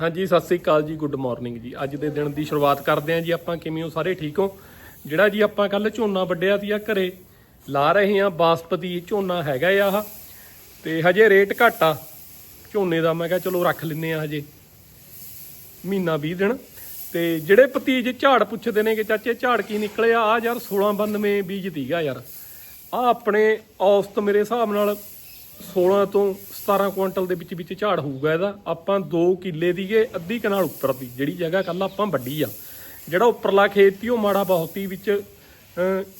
ਹਾਂਜੀ, ਸਤਿ ਸ੍ਰੀ ਅਕਾਲ ਜੀ good morning ਜੀ। ਅੱਜ ਦੇ ਦਿਨ ਦੀ ਸ਼ੁਰੂਆਤ ਕਰਦੇ ਹਾਂ ਜੀ, ਆਪਾਂ ਕਿਵੇਂ ਹੋ? ਸਾਰੇ ਠੀਕ ਹੋ? ਜਿਹੜਾ ਜੀ ਆਪਾਂ ਕੱਲ ਝੋਨਾ ਵੱਢਿਆ ਸੀ ਆ ਘਰੇ, ਲਾ ਰਹੇ ਹਾਂ, ਬਾਸਪਤੀ ਝੋਨਾ ਹੈਗਾ ਆਹ, ਤੇ ਹਜੇ ਰੇਟ ਘੱਟ ਆ। ਝੋਨੇ ਦਾ ਮੈਂ ਕਿਹਾ ਚਲੋ ਰੱਖ ਲੈਨੇ ਆ ਹਜੇ, ਮਹੀਨਾ 20 ਦਿਨ। ਤੇ ਜਿਹੜੇ ਭਤੀਜ ਝਾੜ ਪੁੱਛਦੇ ਨੇ ਕਿ ਚਾਚੇ ਝਾੜ ਕੀ ਨਿਕਲਿਆ? ਆ ਯਾਰ 1692 ਬੀਜ ਦੀਗਾ ਯਾਰ। ਆ ਆਪਣੇ ਔਸਤ ਮੇਰੇ ਹਿਸਾਬ ਨਾਲ 16 ਤੋਂ 17 ਕੁਇੰਟਲ ਦੇ ਵਿੱਚ ਵਿੱਚ ਝਾੜ ਹੋਊਗਾ ਇਹਦਾ। ਆਪਾਂ 2 ਕਿੱਲੇ ਦੀਏ, ਅੱਧੀ ਕਨਾਲ ਉੱਪਰ ਦੀ, ਜਿਹੜੀ ਜਗ੍ਹਾ ਕੱਲ ਆਪਾਂ ਵੱਡੀ ਆ। ਜਿਹੜਾ ਉੱਪਰਲਾ ਖੇਤ ਸੀ, ਉਹ ਮਾੜਾ ਬਹੁਤ ਵਿੱਚ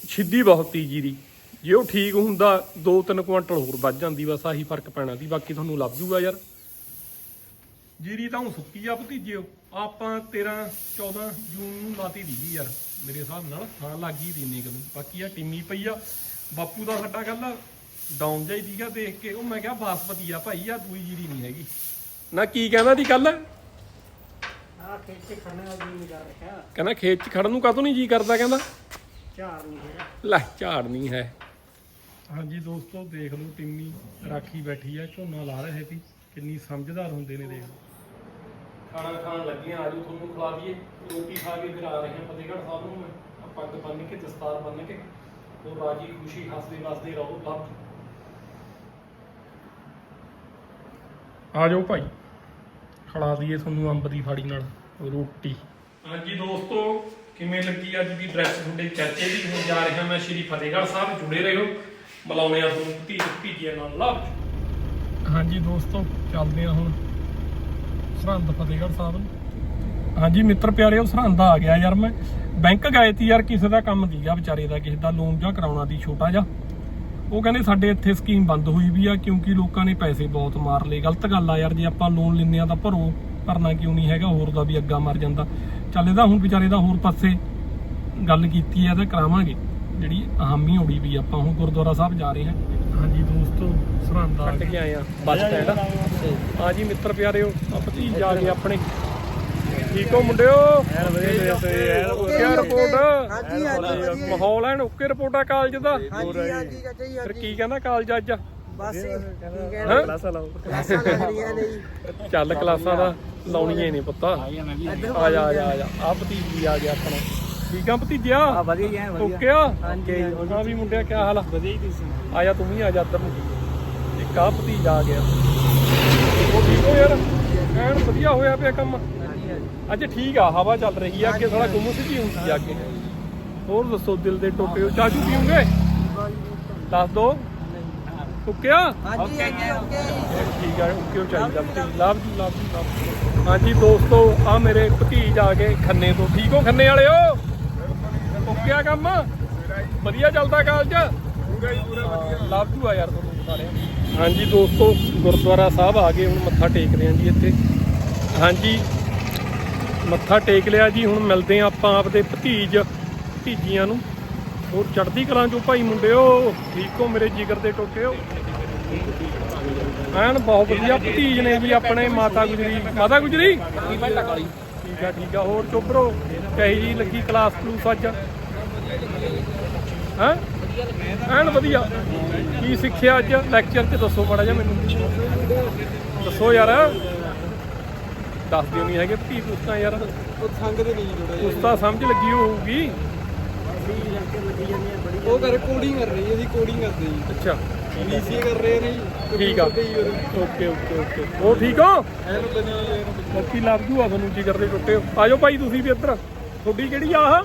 ਛਿੱਦੀ ਬਹੁਤ ਹੀ ਜੀਰੀ ਜੇ ਉਹ ਠੀਕ ਹੁੰਦਾ 2-3 ਕੁਇੰਟਲ ਹੋਰ ਵੱਧ ਜਾਂਦੀ, ਬਸ ਆਹੀ ਫ਼ਰਕ ਪੈਣਾ ਸੀ। ਬਾਕੀ ਤੁਹਾਨੂੰ ਲੱਭ ਜੂਗਾ ਯਾਰ। ਜੀਰੀ ਤਾਂ ਹੁਣ ਸੁੱਕੀ ਆ ਭਤੀਜਿਓ ਆਪਾਂ 13 14 ਜੂਨ ਨੂੰ ਲਾਤੀ ਦੀ ਯਾਰ। ਮੇਰੇ ਹਿਸਾਬ ਨਾਲ ਹਾਂ ਲੱਗੀ ਦੀ ਨੇ ਕਦੋਂ ਬਾਕੀ ਆ ਟਿੰਮੀ ਪਈ ਆ। ਬਾਪੂ ਦਾ ਸਾਡਾ ਕੱਲ ਡਾਊਨ ਜਾਈ ਦੀਗਾ ਦੇਖ ਕੇ। ਉਹ ਮੈਂ ਕਿਹਾ ਬਾਸਪਤੀ ਆ ਭਾਈ ਆ ਦੂਈ ਜੀਰੀ ਨਹੀਂ ਹੈਗੀ। ਨਾ ਕੀ ਕਹਿੰਦਾ ਦੀ ਕੱਲ ਆ ਖੇਤ ਚ ਖੜਨੇ ਦਾ ਜੀ ਨਹੀਂ ਕਰ ਰੱਖਿਆ। ਕਹਿੰਦਾ ਖੇਤ 'ਚ ਖੜਨ ਨੂੰ ਕਾਹਤੋਂ ਨਹੀਂ ਜੀ ਕਰਦਾ ਕਹਿੰਦਾ? ਝਾੜ ਨਹੀਂ ਹੈਗਾ। ਲੈ ਝਾੜ ਨਹੀਂ ਹੈ। ਹਾਂਜੀ ਦੋਸਤੋ ਦੇਖ ਲਓ ਟਿੰਮੀ ਰਾਖੀ ਬੈਠੀ ਆ ਝੋਨਾ ਲਾ ਰਹੇ ਸੀ। ਕਿੰਨੀ ਸਮਝਦਾਰ ਹੁੰਦੇ ਨੇ ਦੇਖ ਖਾਣਾ ਖਾਣ ਲੱਗੇ ਆ ਆਜੋ ਤੁਹਾਨੂੰ ਖਵਾ ਦਈਏ। ਰੋਟੀ ਖਾ ਕੇ ਫਿਰ ਆ ਰਹੇ ਹਾਂ ਫਤਿਹਗੜ੍ਹ ਸਾਹਿਬ ਨੂੰ। ਪੱਗ ਬੰਨ ਕੇ ਦਸਤਾਰ ਬੰਨ ਕੇ। ਉਹ ਰਾਜੀ ਖੁਸ਼ੀ ਹੱਸਦੇ ਵਸਦੇ ਰਹੋ ਲੱਭ। ਆ ਜਾਓ ਭਾਈ। ਖੜਾ ਦਈਏ ਤੁਹਾਨੂੰ ਅੰਬ ਦੀ ਫਾੜੀ ਨਾਲ ਰੋਟੀ। ਹਾਂਜੀ ਦੋਸਤੋ ਕਿਵੇਂ ਲੱਗੀ ਅੱਜ ਦੀ ਡਰੈਸ ਤੁਹਾਡੇ ਚਾਚੇ ਦੀ? ਹੁਣ ਜਾ ਰਿਹਾ ਮੈਂ ਸ਼੍ਰੀ ਫਤਿਹਗੜ੍ਹ ਸਾਹਿਬ ਜੁੜੇ ਰਹੋ। ਮਿਲਾਉਣੇ ਆ ਤੁਹਾਨੂੰ ਧੀ ਭੀਜੀਆਂ ਨਾਲ ਲਵ ਹਾਂਜੀ ਦੋਸਤੋ ਚੱਲਦੇ ਆ ਹੁਣ ਸਰਹੰਦ ਫਤਿਹਗੜ੍ਹ ਸਾਹਿਬ ਨੂੰ। ਹਾਂਜੀ ਮਿੱਤਰ ਪਿਆਰਿਓ ਸਰਹੰਦ ਆ ਗਿਆ ਯਾਰ ਮੈਂ। ਬੈਂਕ ਗਏ ਤੀ ਯਾਰ ਕਿਸੇ ਦਾ ਕੰਮ ਦੀਗਾ ਵਿਚਾਰੇ ਦਾ ਕਿਸੇ ਦਾ ਲੋਨ ਜਾਂ ਕਰਾਉਣਾ ਦੀ ਛੋਟਾ ਜਿਹਾ। ਉਹ ਕਹਿੰਦੇ ਸਾਡੇ ਇੱਥੇ ਸਕੀਮ ਬੰਦ ਹੋਈ ਵੀ ਆ ਕਿਉਂਕਿ ਲੋਕਾਂ ਨੇ ਪੈਸੇ ਬਹੁਤ ਮਾਰ ਲਏ। ਗਲਤ ਗੱਲ ਆ ਯਾਰ ਜੇ ਆਪਾਂ ਲੋਨ ਲੈਂਦੇ ਆ ਤਾਂ ਭਰੋ ਭਰਨਾ ਕਿਉਂ ਨਹੀਂ ਹੈਗਾ? ਹੋਰ ਦਾ ਵੀ ਅੱਗਾ ਮਰ ਜਾਂਦਾ। ਚੱਲ ਇਹਦਾ ਹੁਣ ਵਿਚਾਰੇ ਦਾ ਹੋਰ ਪਾਸੇ ਗੱਲ ਕੀਤੀ ਆ ਤਾਂ ਕਰਾਵਾਂਗੇ। ਜਿਹੜੀ ਹਾਮੀ ਹੋੜੀ ਵੀ ਆਪਾਂ ਹੁਣ ਗੁਰਦੁਆਰਾ ਸਾਹਿਬ ਜਾ ਰਹੇ ਹਾਂ। ਹਾਂਜੀ ਦੋਸਤੋ ਸਰਹੰਦ ਆ ਕੇ ਆਏ ਆ ਬੱਸ ਸਟੈਂਡ ਹਾਂ ਜੀ ਮਿੱਤਰ ਪਿਆਰਿਓ ਆ ਭਤੀਜ ਆ ਗਏ ਆਪਣੇ। ਠੀਕ ਹੋ ਮੁੰਡਿਓ? ਓਕੇ ਰਿਪੋਰਟ ਹਾਂਜੀ, ਹਾਂਜੀ, ਵਧੀਆ। ਮਾਹੌਲ ਐਨ ਓਕੇ ਰਿਪੋਰਟ ਆ ਕਾਲਜ ਦਾ? ਹਾਂਜੀ ਹਾਂਜੀ ਚਾਚਾ ਜੀ ਫਿਰ ਹਾਂਜੀ। ਕੀ ਕਹਿੰਦਾ ਕਾਲਜ ਅੱਜ? ਬਸ ਹੈ। ਹੈਂ? ਕਲਾਸਾਂ ਲਾਓ। ਕਲਾਸਾਂ ਲੱਗ ਰਹੀਆਂ ਨੇ ਜੀ। ਚੱਲ ਕਲਾਸਾਂ ਦਾ ਲਾਉਣੀਆਂ ਹੀ ਨਹੀਂ ਪੁੱਤਾ। ਆ ਜਾ। ਆ ਜਾ ਆ ਜਾ। ਆ ਭਤੀਜੀ ਆ ਗਿਆ ਆਪਣਾ। ਠੀਕ ਆ ਭਤੀਜਿਆ? ਆ ਵਧੀਆ ਜੀ ਐਨ ਵਧੀਆ। ਓਕੇ ਆ? ਹਾਂਜੀ, ਹਾਂਜੀ। ਹਾਂ ਵੀ ਮੁੰਡਿਆ ਕੀ ਹਾਲ ਆ? ਵਧੀਆ ਹੀ ਤੁਸੀਂ ਆ ਜਾ ਤੂੰ ਵੀ ਆ ਜਾ ਇੱਧਰ ਨੂੰ। ਇੱਕ ਆ ਭਤੀਜਾ ਆ ਗਿਆ। ਉਹ ਠੀਕ ਹੋ ਯਾਰ? ਐਨ ਵਧੀਆ ਹੋਇਆ ਪਿਆ ਕੰਮ। ਅੱਜ ਠੀਕ ਆ ਹਵਾ ਚੱਲ ਰਹੀ ਆ ਅੱਗੇ ਥੋੜਾ ਗੁੰਮ ਸਿੱਧੀ ਹੁੰਦੀ ਆ ਅੱਗੇ। ਹੋਰ ਦੱਸੋ ਦਿਲ ਦੇ ਟੋਟੇ ਹੋ। ਚਾਚੂ ਪੀਉਂਗੇ ਦੱਸ ਦੋ। ਓਕੇ ਆ ਹਾਂਜੀ ਹਾਂਜੀ ਓਕੇ ਜੀ ਠੀਕ ਆ ਓਕੇ ਉਹ ਚਾਹੀਦਾ। ਭਤੀਜ ਲਵ ਜੀ ਲਵ ਜੀ ਲਵ ਹਾਂਜੀ ਦੋਸਤੋ ਆ ਮੇਰੇ ਭਤੀਜ ਆ ਗਏ ਖੰਨੇ ਤੋਂ। ਠੀਕ ਹੋ ਖੰਨੇ ਵਾਲਿਓ? ਓਕੇ ਆ ਕੰਮ? ਵਧੀਆ ਚੱਲਦਾ ਕਾਲਜ? ਪੂਰਾ ਹੀ ਪੂਰਾ ਵਧੀਆ। ਲਵ ਜੂ ਆ ਯਾਰ ਤੁਹਾਨੂੰ ਸਾਰਿਆਂ। ਹਾਂਜੀ ਦੋਸਤੋ ਗੁਰਦੁਆਰਾ ਸਾਹਿਬ ਆ ਗਏ ਹੁਣ ਮੱਥਾ ਟੇਕਦੇ ਆਂ ਜੀ ਇੱਥੇ। ਹਾਂਜੀ ਮੱਥਾ ਟੇਕ ਲਿਆ ਜੀ, ਹੁਣ ਮਿਲਦੇ ਆਂ ਆਪਾਂ ਆਪਦੇ ਭਤੀਜ, ਭਤੀਜੀਆਂ ਨੂੰ। ਹੋਰ ਚੜਦੀ ਕਲਾਂ ਚੋਂ ਭਾਈ ਮੁੰਡਿਓ, ਠੀਕ ਹੋ ਮੇਰੇ ਜਿਗਰ ਦੇ ਟੋਟਿਓ? ਐਨ ਬਹੁਤ ਵਧੀਆ ਭਤੀਜ ਨੇ ਜੀ ਆਪਣੇ ਮਾਤਾ ਗੁਜਰੀ। ਮਾਤਾ ਗੁਜਰੀ? ਠੀਕ ਆ ਠੀਕ ਆ, ਹੋਰ ਚੋਬਰੋ ਕਹੀ ਜੀ ਲੱਗੀ ਕਲਾਸ ਕਲੂਸ ਅੱਜ। ਹਾਂ? ਐਨ ਵਧੀਆ। ਕੀ ਸਿੱਖਿਆ ਅੱਜ? ਲੈਕਚਰ 'ਚ ਦੱਸੋ ਮਾੜਾ ਜਿਹਾ ਮੈਨੂੰ। ਦੱਸੋ ਯਾਰ। ਦੱਸ ਦਿਓ ਨਹੀਂ ਹੈਗੇ ਭਤੀ ਪੁੱਤਾਂ ਯਾਰ ਉਹ ਸੰਗ ਦੇ ਨਹੀਂ ਜੁੜਾ ਉਸ ਤਾਂ ਸਮਝ ਲੱਗੀ ਹੋਊਗੀ। ਉਹ ਕਰ ਕੋਡਿੰਗ ਕਰ ਰਹੀ ਹੈ ਅਸੀਂ ਕੋਡਿੰਗ ਕਰਦੇ ਜੀ। ਅੱਛਾ। ਬੀਸੀਏ ਕਰ ਰਹੇ ਨੇ ਜੀ ਠੀਕ ਆ। Okay okay okay. ਉਹ ਠੀਕ ਹੋ? ਐਨ ਬਣੀ ਲੱਭ ਜੂ ਆ ਤੁਹਾਨੂੰ ਜਿਗਰ ਦੇ ਟੁੱਟੇ ਆਜੋ ਭਾਈ ਤੁਸੀਂ ਵੀ ਇੱਧਰ। ਤੁਹਾਡੀ ਕਿਹੜੀ ਆ ਆਹ?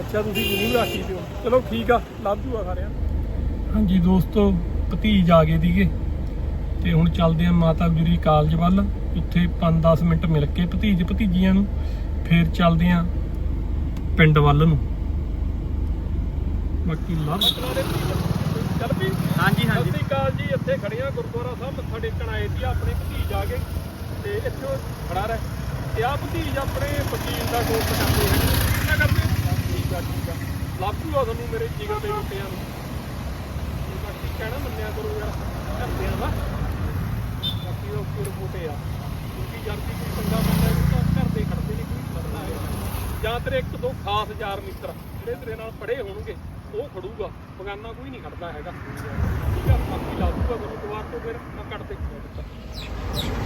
ਅੱਛਾ ਤੁਸੀਂ ਯੂਨੀਵਰਸਿਟੀ ਤੇ ਹੋ ਚਲੋ ਠੀਕ ਆ ਲੱਭ ਜੂ ਆ ਸਾਰਿਆਂ ਨੂੰ। ਹਾਂਜੀ ਦੋਸਤੋ ਭਤੀਜ ਆ ਗਏ ਦੀਗੇ ਤੇ ਹੁਣ ਚੱਲਦੇ ਆ ਮਾਤਾ ਗੁਜਰੀ ਕਾਲਜ ਵੱਲ। ਉੱਥੇ 5-10 ਮਿੰਟ ਮਿਲ ਕੇ ਭਤੀਜ ਭਤੀਜੀਆਂ ਨੂੰ ਫੇਰ ਚੱਲਦੇ ਆ ਪਿੰਡ ਵੱਲ ਨੂੰ। ਬਾਕੀ ਲੱਭ ਚੱਲ ਵੀ ਹਾਂਜੀ। ਸਤਿ ਅਕਾਲ ਜੀ ਇੱਥੇ ਖੜੇ ਆ ਗੁਰਦੁਆਰਾ ਸਾਹਿਬ ਮੱਥਾ ਟੇਕਣ ਆਏ ਸੀ ਆਪਣੇ ਭਤੀਜ ਆ ਕੇ ਤੇ ਇੱਥੇ ਖੜਾ ਰਹਿ। ਤੇ ਆ ਭਤੀਜ ਆਪਣੇ ਵਕੀਲ ਦਾ ਕੋਰਸ ਕਰਦੇ ਨੇ ਕੀ ਕਰਦੇ ਠੀਕ ਆ ਠੀਕ ਆ। ਲੱਭ ਜੂਆ ਤੁਹਾਨੂੰ ਮੇਰੇ ਜਿਗਰ ਦੇ ਮੁੱਟਿਆਂ ਨੂੰ। ਬਾਕੀ ਕਹਿਣਾ ਮੰਨਿਆ ਕਰੋ ਯਾਰ ਘਰਦਿਆਂ ਦਾ ਬਾਕੀ ਉਹ ਮੋਟੇ ਆ। ਕਿਉਂਕਿ ਜਦ ਵੀ ਕੋਈ ਚੰਗਾ ਬੰਦਾ ਹੈ ਤਾਂ ਘਰ ਦੇ ਖੜਦੇ ਨੇ ਕੋਈ ਮਰਨਾ ਹੈ। ਜਾਂ ਤੇਰੇ ਇੱਕ ਦੋ ਖਾਸ ਯਾਰ ਮਿੱਤਰ ਜਿਹੜੇ ਤੇਰੇ ਨਾਲ ਪੜੇ ਹੋਣਗੇ ਉਹ ਖੜੂਗਾ। ਬਗਾਨਾ ਕੋਈ ਨਹੀਂ ਖੜਦਾ ਹੈਗਾ। ਠੀਕ ਆ ਬਾਕੀ ਲਾ ਦੂਗਾ ਤੁਹਾਨੂੰ ਦੁਆਰ ਤੋਂ ਫਿਰ ਆ ਕੱਟ ਦੇ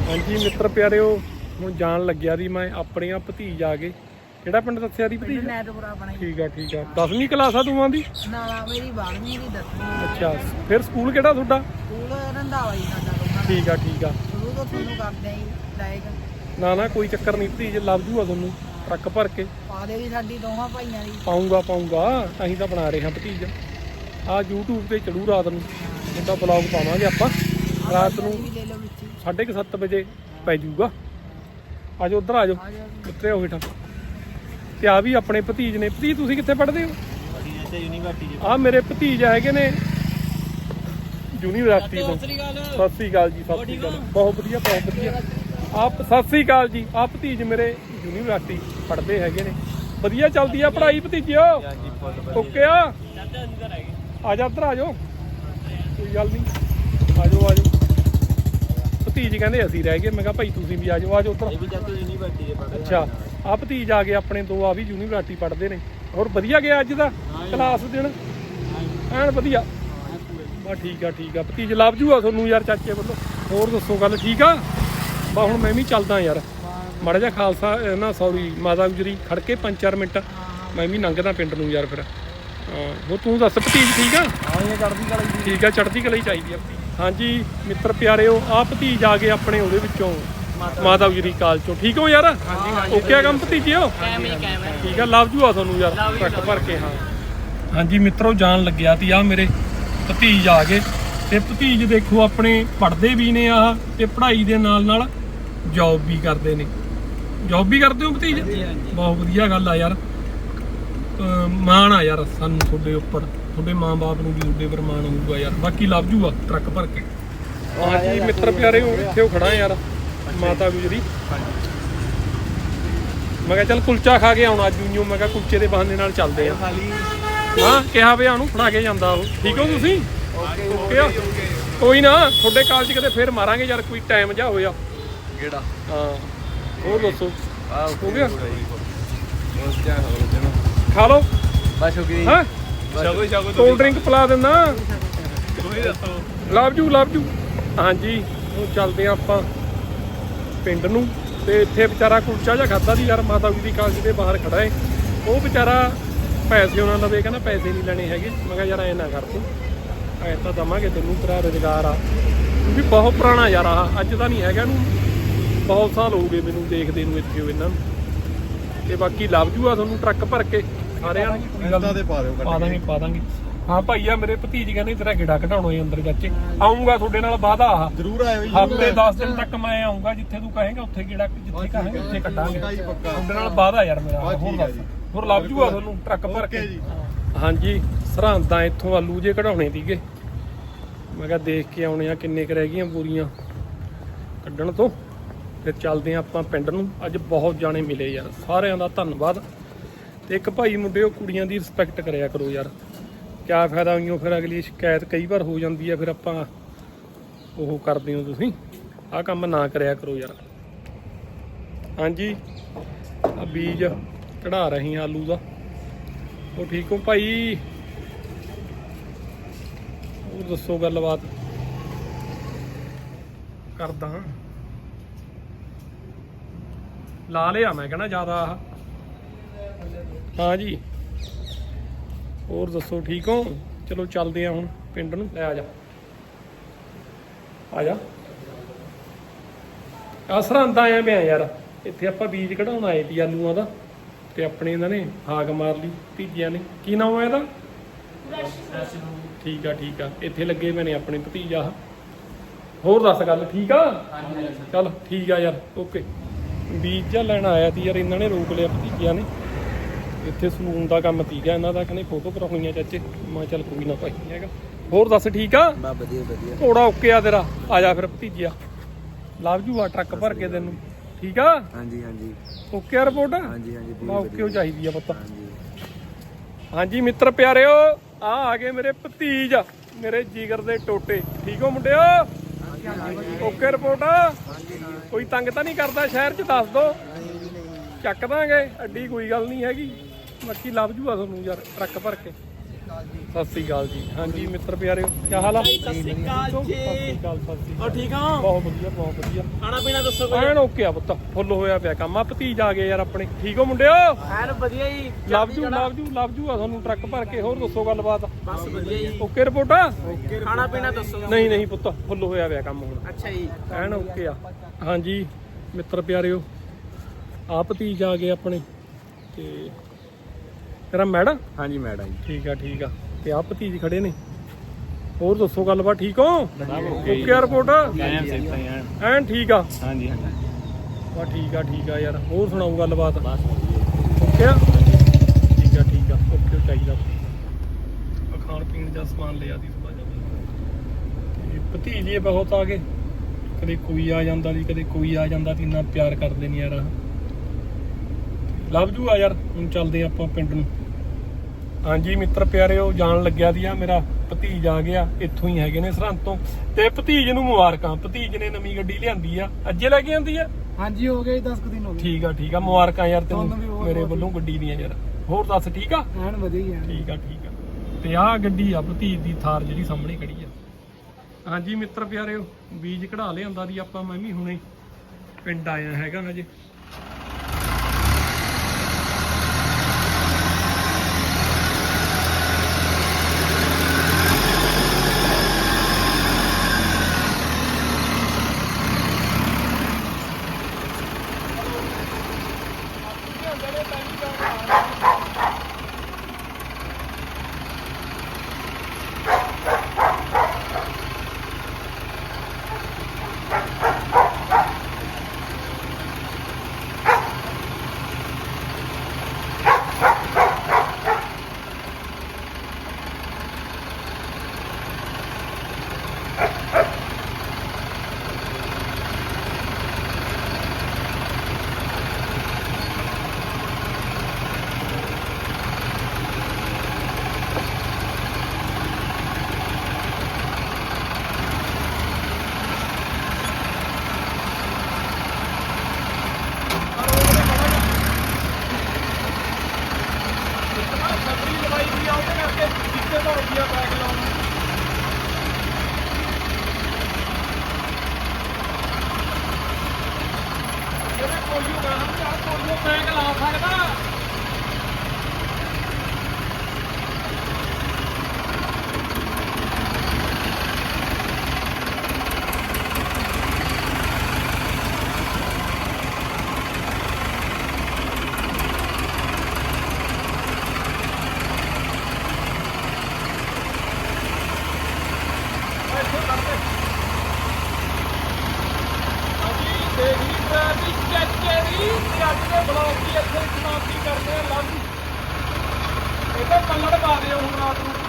ਹਾਂਜੀ ਮਿੱਤਰ ਪਿਆਰਿਓ ਹੁਣ ਜਾਣ ਲੱਗਿਆ ਦੀ ਮੈਂ ਆਪਣੀਆਂ ਭਤੀਜ ਆ ਕੇ ਕਿਹੜਾ ਪਿੰਡ ਦੱਸਿਆ ਦੀ ਭਤੀਜ? ਠੀਕ ਆ ਠੀਕ ਆ। 10ਵੀਂ ਕਲਾਸ ਆ ਤੂੰ ਆਂਦੀ? ਨਾ ਮੇਰੀ 12ਵੀਂ ਦੀ ਦਸਵੀਂ ਅੱਛਾ ਫਿਰ ਸਕੂਲ ਕਿਹੜਾ ਤੁਹਾਡਾ? ਸਕੂਲ ਰੰਧਾਵਾ ਜੀ ਸਾਡਾ। ਠੀਕ ਆ ਠੀਕ ਆ। ਤੋਂ ਤੁਹਾਨੂੰ ਕਰਦੇ ਆਂ ਲਾਇਕ ਨਾ ਨਾ ਕੋਈ ਚੱਕਰ ਨਹੀਂ ਭਤੀਜ ਲੱਭ ਜੂਗਾ ਤੁਹਾਨੂੰ ਟਰੱਕ ਭਰ ਕੇ। ਪਾ ਦੇ ਵੀ ਸਾਡੀ ਦੋਵਾਂ ਭਾਈਆਂ ਦੀ। ਪਾਉਂਗਾ ਪਾਉਂਗਾ ਅਸੀਂ ਤਾਂ ਬਣਾ ਰਹੇ ਹਾਂ ਭਤੀਜ। ਆ YouTube ਤੇ ਚੜੂ ਰਾਤ ਨੂੰ ਉਹਦਾ ਬਲੌਗ ਪਾਵਾਂਗੇ ਆਪਾਂ। ਰਾਤ ਨੂੰ ਵੀ ਲੈ ਲਓ ਵਿੱਚ ਹੀ। 7:30 ਵਜੇ ਪੈ ਜਾਊਗਾ ਆਜੋ ਉਧਰ ਆਜੋ ਆ ਜਾਓ ਉੱਤਰੇ ਹੋ ਹੇਠਾਂ। ਤੇ ਆ ਵੀ ਆਪਣੇ ਭਤੀਜ ਨੇ। ਭਤੀਜ ਤੁਸੀਂ ਕਿੱਥੇ ਪੜ੍ਹਦੇ ਹੋ? ਆ ਮੇਰੇ ਭਤੀਜ ਹੈਗੇ ਨੇ ਯੂਨੀਵਰਸਿਟੀ ਤੋਂ। ਸਤਿ ਸ੍ਰੀ ਅਕਾਲ। ਜੀ ਸਤਿ ਸ੍ਰੀ ਅਕਾਲ। ਬਹੁਤ ਵਧੀਆ ਬਹੁਤ ਵਧੀਆ। ਆਪ ਸਤਿ ਸ੍ਰੀ ਅਕਾਲ ਜੀ। ਆ ਭਤੀਜ ਮੇਰੇ ਯੂਨੀਵਰਸਿਟੀ ਪੜ੍ਹਦੇ ਹੈਗੇ ਨੇ। ਵਧੀਆ ਚੱਲਦੀ ਆ ਪੜ੍ਹਾਈ ਭਤੀਜਿਓ? ਓਕੇ ਆ? ਆ ਜਾ ਇੱਧਰ ਆ ਜਾਓ। ਕੋਈ ਗੱਲ ਨਹੀਂ। ਆ ਜਾਓ ਆ ਜਾਓ। ਭਤੀਜ ਕਹਿੰਦੇ ਅਸੀਂ ਰਹਿ ਗਏ। ਮੈਂ ਕਿਹਾ ਭਾਈ ਤੁਸੀਂ ਵੀ ਆ ਜਾਓ ਆ ਜਾਓ ਉੱਧਰ। ਅੱਛਾ। ਆ ਭਤੀਜ ਆ ਗਏ ਆਪਣੇ ਦੋ ਆ ਵੀ ਯੂਨੀਵਰਸਿਟੀ ਪੜ੍ਹਦੇ ਨੇ। ਹੋਰ ਵਧੀਆ ਗਿਆ ਅੱਜ ਦਾ ਕਲਾਸ ਦਿਨ? ਐਨ ਵਧੀਆ। ਬਾ ਠੀਕ ਆ ਠੀਕ ਆ। ਭਤੀਜ ਲੱਭ ਜੂਗਾ ਤੁਹਾਨੂੰ ਯਾਰ ਚਾਚੇ ਵੱਲੋਂ। ਹੋਰ ਦੱਸੋ ਗੱਲ ਠੀਕ ਆ? ਬਾ ਹੁਣ ਮੈਂ ਵੀ ਚੱਲਦਾ ਯਾਰ। ਮਾੜਾ ਜਿਹਾ ਖਾਲਸਾ ਨਾ ਸੌਰੀ ਮਾਤਾ ਗੁਜਰੀ ਖੜ ਕੇ 5-4 ਮਿੰਟ। ਮੈਂ ਵੀ ਲੰਘਦਾ ਪਿੰਡ ਨੂੰ ਯਾਰ ਫਿਰ। ਹਾਂ ਉਹ ਤੂੰ ਦੱਸ ਭਤੀਜ ਠੀਕ ਆ? ਹਾਂ ਇਹ ਚੜਦੀ ਕਲਾ ਜੀ। ਠੀਕ ਆ ਚੜ੍ਹਦੀ ਕਲਾ ਹੀ ਚਾਹੀਦੀ ਆ ਹਾਂਜੀ ਮਿੱਤਰ ਪਿਆਰਿਓ ਆ ਭਤੀਜ ਆ ਗਏ ਆਪਣੇ ਉਹਦੇ ਵਿੱਚੋਂ। ਮਾਤਾ ਗੁਜਰੀ ਕਾਲ ਚੋਂ। ਠੀਕ ਹੋ ਯਾਰ? ਓਕੇ ਆ ਕੰਮ ਭਤੀਜਿਓ? ਠੀਕ ਆ ਲਵ ਜੂਆ ਤੁਹਾਨੂੰ ਯਾਰ। ਟਰੱਕ ਭਰ ਕੇ ਹਾਂ। ਹਾਂਜੀ ਮਿੱਤਰੋ ਜਾਣ ਲੱਗਿਆ ਤੀ ਆ ਮੇਰੇ। ਭਤੀਜ ਆ ਗਏ ਤੇ ਭਤੀਜ ਦੇਖੋ ਆਪਣੇ ਪੜ੍ਹਦੇ ਵੀ ਨੇ ਆ ਤੇ ਪੜ੍ਹਾਈ ਦੇ ਨਾਲ ਨਾਲ ਜੌਬ ਵੀ ਕਰਦੇ ਨੇ। ਜੌਬ ਵੀ ਕਰਦੇ ਹੋ ਭਤੀਜ? ਬਹੁਤ ਵਧੀਆ ਗੱਲ ਆ ਯਾਰ। ਮਾਣ ਆ ਯਾਰ ਸਾਨੂੰ ਤੁਹਾਡੇ ਉੱਪਰ। ਤੁਹਾਡੇ ਮਾਂ-ਬਾਪ ਨੂੰ ਵੀ ਤੁਹਾਡੇ ਪਰ ਮਾਣ ਹੋਊਗਾ ਯਾਰ। ਬਾਕੀ ਲੱਭ ਜੂਗਾ ਟਰੱਕ ਭਰ ਕੇ। ਹਾਂਜੀ ਮਿੱਤਰ ਪਿਆਰੇ ਹੋ ਇੱਥੇ ਉਹ ਖੜਾ ਯਾਰ ਮਾਤਾ ਗੁਜਰੀ। ਮੈਂ ਕਿਹਾ ਚੱਲ ਕੁਲਚਾ ਖਾ ਕੇ ਆਉਣਾ ਅੱਜ ਨੂੰ ਮੈਂ ਕਿਹਾ ਕੁਲਚੇ ਦੇ ਬਹਾਨੇ ਨਾਲ ਚੱਲਦੇ ਆ। ਹਾਂ ਕਿਹਾ ਵੇ ਨੂੰ ਫੜਾ ਕੇ ਜਾਂਦਾ ਉਹ। ਠੀਕ ਹੋ ਤੁਸੀਂ? ਓਕੇ ਆ। ਕੋਈ ਨਾ ਤੁਹਾਡੇ ਕਾਲਜ ਕਿਤੇ ਫੇਰ ਮਾਰਾਂਗੇ ਯਾਰ ਕੋਈ ਟਾਈਮ ਜਾ ਹੋਇਆ। ਕਿਹੜਾ? ਹਾਂ ਹੋਰ ਦੱਸੋ? ਆ ਹੋ ਗਿਆ? ਹੋ ਖਾ ਲਓ। ਬਸ ਹੋ ਗਈ। ਹਾਂ? ਸ਼ਗੋ ਸ਼ਗੋ ਕੋਲਡ ਡਰਿੰਕ ਪਿਲਾ ਦਿੰਦਾ। ਤੁਸੀਂ ਦੱਸੋ। ਲਵ ਜੂ ਲਵ ਜੂ ਹਾਂਜੀ ਉਹ ਚੱਲਦੇ ਆ ਆਪਾਂ ਪਿੰਡ ਨੂੰ। ਤੇ ਇੱਥੇ ਵਿਚਾਰਾ ਕੁਲਚਾ ਜਿਹਾ ਖਾਦਾ ਦੀ ਯਾਰ ਮਾਤਾ ਜੀ ਦੀ ਕਾਲਜ ਦੇ ਬਾਹਰ ਖੜਾ ਏ। ਉਹ ਵਿਚਾਰਾ ਪੈਸੇ ਉਹਨਾਂ ਲਵੇ ਕਹਿੰਦਾ ਪੈਸੇ ਨਹੀਂ ਲੈਣੇ ਹੈਗੇ। ਮੈਂ ਕਿਹਾ ਯਾਰ ਐ ਨਾ ਕਰ ਤੂੰ। ਐ ਤਾਂ ਦਵਾਂਗੇ ਤੈਨੂੰ ਤੇਰਾ ਰੁਜ਼ਗਾਰ ਆ। ਤੂੰ ਵੀ ਬਹੁਤ ਪੁਰਾਣਾ ਯਾਰ ਆ ਅੱਜ ਦਾ ਨਹੀਂ ਹੈਗਾ ਇਹਨੂੰ। ਬਹੁਤ ਸਾਲ ਹੋ ਗਏ ਮੈਨੂੰ ਦੇਖਦੇ ਨੂੰ ਇੱਥੇ ਉਹ ਇਹਨਾਂ ਨੂੰ। ਤੇ ਬਾਕੀ ਲਵ ਜੂ ਆ ਤੁਹਾਨੂੰ ਟਰੱਕ ਭਰ ਕੇ। ਸਾਰਿਆਂ ਨੂੰ ਗੱਲ। ਦੇ ਪਾ ਦਿਓ ਪਾ ਦਾਂਗੇ ਪਾ ਦਾਂਗੇ। ਹਾਂ ਭਾਈ ਆ ਮੇਰੇ ਭਤੀਜ ਕਹਿੰਦੇ ਤੇਰਾ ਗੇੜਾ ਕਢਾਉਣਾ ਏ ਅੰਦਰ ਚਾਚੇ ਆਉਂਗਾ ਤੁਹਾਡੇ ਨਾਲ ਵਾਦਾ ਆ। ਜ਼ਰੂਰ ਆਇਓ ਜੀ ਹਫ਼ਤੇ 10 ਦਿਨ ਤੱਕ ਮੈਂ ਆਉਂਗਾ ਜਿੱਥੇ ਤੂੰ ਕਹੇਂਗਾ ਉੱਥੇ ਗੇੜਾ ਜਿੱਥੇ ਕਹੇਂਗਾ ਉੱਥੇ ਕੱਢਾਂਗੇ ਪੱਕਾ ਜੀ, ਪੱਕਾ। ਤੁਹਾਡੇ ਨਾਲ ਵਾਦਾ ਯਾਰ ਮੇਰਾ ਹੋਰ ਦੱਸ। ਜੀ। ਹੋਰ ਲੱਭ ਜੂਗਾ ਤੁਹਾਨੂੰ ਟਰੱਕ ਭਰ ਕੇ। ਹਾਂਜੀ ਸਰਹੰਦਾਂ ਇੱਥੋਂ ਆਲੂ ਜੇ ਕਢਾਉਣੇ ਸੀਗੇ। ਮੈਂ ਕਿਹਾ ਦੇਖ ਕੇ ਆਉਣੇ ਆ ਕਿੰਨੇ ਕੁ ਰਹਿ ਗਈਆਂ ਪੂਰੀਆਂ ਕੱਢਣ ਤੋਂ ਫਿਰ ਚੱਲਦੇ ਆ ਆਪਾਂ ਪਿੰਡ ਨੂੰ। ਅੱਜ ਬਹੁਤ ਜਾਣੇ ਮਿਲੇ ਯਾਰ ਸਾਰਿਆਂ ਦਾ ਧੰਨਵਾਦ। ਤੇ ਇੱਕ ਭਾਈ ਮੁੰਡਿਓ ਕੁੜੀਆਂ ਦੀ ਰਿਸਪੈਕਟ ਕਰਿਆ ਕਰੋ ਯਾਰ। ਕਿਆ ਫਾਇਦਾ ਉਈਓ ਫਿਰ ਅਗਲੀ ਸ਼ਿਕਾਇਤ ਕਈ ਵਾਰ ਹੋ ਜਾਂਦੀ ਆ, ਫਿਰ ਆਪਾਂ ਉਹ ਕਰਦੇ ਹੋ ਤੁਸੀਂ। ਆਹ ਕੰਮ ਨਾ ਕਰਿਆ ਕਰੋ ਯਾਰ। ਹਾਂਜੀ ਆ ਬੀਜ ਕਢਾ ਰਹੀ ਆਲੂ ਦਾ। ਉਹ ਠੀਕ ਹੋ ਭਾਈ? ਹੋਰ ਦੱਸੋ ਗੱਲਬਾਤ? ਕਰਦਾ ਲਾ ਲਿਆ ਮੈਂ, ਕਹਿੰਦਾ ਜ਼ਿਆਦਾ ਆਹ। ਹਾਂ ਜੀ। ਹੋਰ ਦੱਸੋ ਠੀਕ ਹੋ? ਚਲੋ ਚੱਲਦੇ ਆ ਹੁਣ ਪਿੰਡ ਨੂੰ। ਲੈ ਆ ਜਾ। ਆ ਜਾ। ਆਸਰਾਂਦਾ ਆਇਆ ਮੈਂ ਯਾਰ। ਇੱਥੇ ਆਪਾਂ ਬੀਜ ਕਢਾਉਣ ਆਏ ਸੀ ਆਲੂਆਂ ਦਾ ਤੇ ਆਪਣੇ ਇਹਨਾਂ ਨੇ ਹਾਕ ਮਾਰ ਲਈ ਭਤੀਜਿਆਂ ਨੇ। ਕੀ ਨਾਮ ਹੈ ਇਹਦਾ? ਠੀਕ ਆ ਠੀਕ ਆ। ਇੱਥੇ ਲੱਗੇ ਮੈਨੇ ਆਪਣੇ ਭਤੀਜਾ। ਹੋਰ ਦੱਸ ਗੱਲ ਠੀਕ ਆ? ਚੱਲ ਠੀਕ ਆ ਯਾਰ ਓਕੇ। ਬੀਜ ਜਾਂ ਲੈਣ ਆਇਆ ਸੀ ਯਾਰ ਇਹਨਾਂ ਨੇ ਰੋਕ ਲਿਆ ਭਤੀਜਿਆਂ ਨੇ। ਇੱਥੇ ਸਲੂਨ ਦਾ ਕੰਮ ਤੀਗਾ ਇਹਨਾਂ ਦਾ ਕਹਿੰਦੇ ਫੋਟੋ ਕਰਾਉਣੀਆਂ ਚਾਚੇ। ਮੈਂ ਚੱਲ ਕੋਈ ਨਾ ਭਾਈ। ਹੈਗਾ ਹੋਰ ਦੱਸ ਠੀਕ ਆ? ਬਾ ਵਧੀਆ ਵਧੀਆ। ਘੋੜਾ ਓਕੇ ਆ ਤੇਰਾ। ਆ ਜਾ ਫਿਰ ਭਤੀਜਿਆ ਲਵ ਜੂ ਆ ਟਰੱਕ ਭਰ ਕੇ ਤੈਨੂੰ। ਠੀਕ ਆ? ਹਾਂਜੀ ਹਾਂਜੀ। ਓਕੇ ਆ ਰਿਪੋਰਟ ਹਾਂਜੀ ਹਾਂਜੀ ਮੈਂ ਓਕੇ ਹੋ ਚਾਹੀਦੀ ਆ ਪੁੱਤ। ਹਾਂਜੀ। ਹਾਂਜੀ ਮਿੱਤਰ ਪਿਆਰਿਓ ਆ ਆ ਗਏ ਮੇਰੇ ਭਤੀਜ ਮੇਰੇ ਜਿਗਰ ਦੇ ਟੋਟੇ। ਠੀਕ ਹੋ ਮੁੰਡਿਓ? ਓਕੇ ਰਿਪੋਰਟ ਕੋਈ ਤੰਗ ਤਾਂ ਨਹੀਂ ਕਰਦਾ? ਸ਼ਹਿਰ 'ਚ ਦੱਸ ਦੋ। ਚੱਕ ਦਾਂਗੇ। ਅੱਡੀ ਕੋਈ ਗੱਲ ਨਹੀਂ ਹੈਗੀ। ਬਾਕੀ ਲੱਭ ਜੂਆ ਤੁਹਾਨੂੰ ਯਾਰ ਟਰੱਕ ਭਰ ਕੇ। ਸਤਿ ਸ੍ਰੀ ਅਕਾਲ ਜੀ। ਹਾਂਜੀ ਮਿੱਤਰ ਪਿਆਰਿਓ ਕੀ ਹਾਲ ਆ? ਸਤਿ ਸ੍ਰੀ ਅਕਾਲ ਜੀ। ਸਤਿ ਸ੍ਰੀ ਅਕਾਲ ਸਤਿ ਸ੍ਰੀ ਅਕਾਲ। ਠੀਕ ਹੋ? ਬਹੁਤ ਵਧੀਆ ਬਹੁਤ ਵਧੀਆ। ਖਾਣਾ ਪੀਣਾ ਦੱਸੋ ਐਨ ਓਕੇ ਆ ਪੁੱਤ ਫੁੱਲ ਹੋਇਆ ਪਿਆ ਕੰਮ। ਆ ਭਤੀਜ ਆ ਗਏ ਯਾਰ ਆਪਣੇ। ਠੀਕ ਹੋ ਮੁੰਡਿਓ? ਐਨ ਵਧੀਆ ਜੀ। ਲਵ ਜੂ ਲਵ ਜੂ ਲਵ ਜੂ ਆ ਤੁਹਾਨੂੰ ਟਰੱਕ ਭਰ ਕੇ। ਹੋਰ ਦੱਸੋ ਗੱਲਬਾਤ? ਬਸ ਵਧੀਆ ਜੀ। Okay report? ਆ ਖਾਣਾ ਪੀਣਾ ਦੱਸੋ। ਨਹੀਂ ਨਹੀਂ ਪੁੱਤ ਫੁੱਲ ਹੋਇਆ ਪਿਆ ਕੰਮ ਹੁਣ। ਅੱਛਾ ਜੀ। ਐਨ ਓਕੇ ਆ। ਹਾਂਜੀ ਮਿੱਤਰ ਪਿਆਰਿਓ ਆ ਭਤੀਜ ਆ ਗਏ ਆਪਣੇ। ਤੇ ਤੇਰਾ ਮੈਡਮ? ਹਾਂਜੀ ਮੈਡਮ ਜੀ। ਠੀਕ ਆ ਠੀਕ ਆ। ਤੇ ਆ ਭਤੀਜ ਖੜੇ ਨੇ। ਹੋਰ ਦੱਸੋ ਗੱਲਬਾਤ ਠੀਕ ਹੋ? ਓਕੇ ਰਿਪੋਰਟ ਐਨ ਠੀਕ ਆ? ਹਾਂਜੀ ਹਾਂਜੀ। ਵਾ ਠੀਕ ਆ ਠੀਕ ਆ ਯਾਰ। ਹੋਰ ਸੁਣਾਓ ਗੱਲਬਾਤ? ਬਸ ਓਕੇ ਆ? ਠੀਕ ਆ ਠੀਕ ਆ। ਓਕੇ ਚਾਹੀਦਾ। ਖਾਣ ਪੀਣ ਦਾ ਸਮਾਨ ਲਿਆ ਦੀ ਤੇ ਭਤੀਜੇ ਬਹੁਤ ਆ ਗਏ ਕਦੇ ਕੋਈ ਆ ਜਾਂਦਾ ਦੀ ਕਦੇ ਕੋਈ ਆ ਜਾਂਦਾ ਦੀ ਇੰਨਾ ਪਿਆਰ ਕਰਦੇ ਨੇ ਯਾਰ। ਲਵ ਜੂ ਆ ਯਾਰ। ਹੁਣ ਚੱਲਦੇ ਆਪਾਂ ਪਿੰਡ ਨੂੰ। ਹਾਂਜੀ ਮਿੱਤਰ ਪਿਆਰਿਓ ਜਾਣ ਲੱਗਿਆ ਦੀ ਆ ਮੇਰਾ ਭਤੀਜ ਆ ਗਿਆ ਇੱਥੋਂ ਹੀ ਹੈਗੇ ਨੇ ਸਰਹੰਦ। ਤੋਂ ਤੇ ਭਤੀਜ ਨੂੰ ਮੁਬਾਰਕਾਂ ਭਤੀਜ ਨੇ ਨਵੀਂ ਗੱਡੀ ਲਿਆਂਦੀ ਆ। ਅੱਜੇ ਲੈ ਕੇ ਆਂਦੀ ਆ? ਹਾਂਜੀ ਹੋ ਗਏ 10 ਦਿਨ ਹੋ ਠੀਕ ਆ ਠੀਕ ਆ ਮੁਬਾਰਕਾਂ ਯਾਰ ਤੈਨੂੰ ਮੇਰੇ ਵੱਲੋਂ ਗੱਡੀ ਦੀਆਂ ਯਾਰ। ਹੋਰ ਦੱਸ ਠੀਕ ਆ? ਐਨ ਵਧੀਆ ਹੀ ਠੀਕ ਆ ਠੀਕ ਆ। ਤੇ ਆਹ ਗੱਡੀ ਆ ਭਤੀਜ ਦੀ ਥਾਰ ਜਿਹੜੀ ਸਾਹਮਣੇ ਖੜੀ ਆ। ਹਾਂਜੀ ਮਿੱਤਰ ਪਿਆਰਿਓ ਬੀਜ ਕਢਾ ਲਿਆਂਦਾ ਦੀ ਆਪਾਂ ਮੈਂ ਵੀ ਹੁਣੇ ਪਿੰਡ ਆਇਆ ਹੈਗਾ ਹਜੇ। ਦੀ ਇੱਥੇ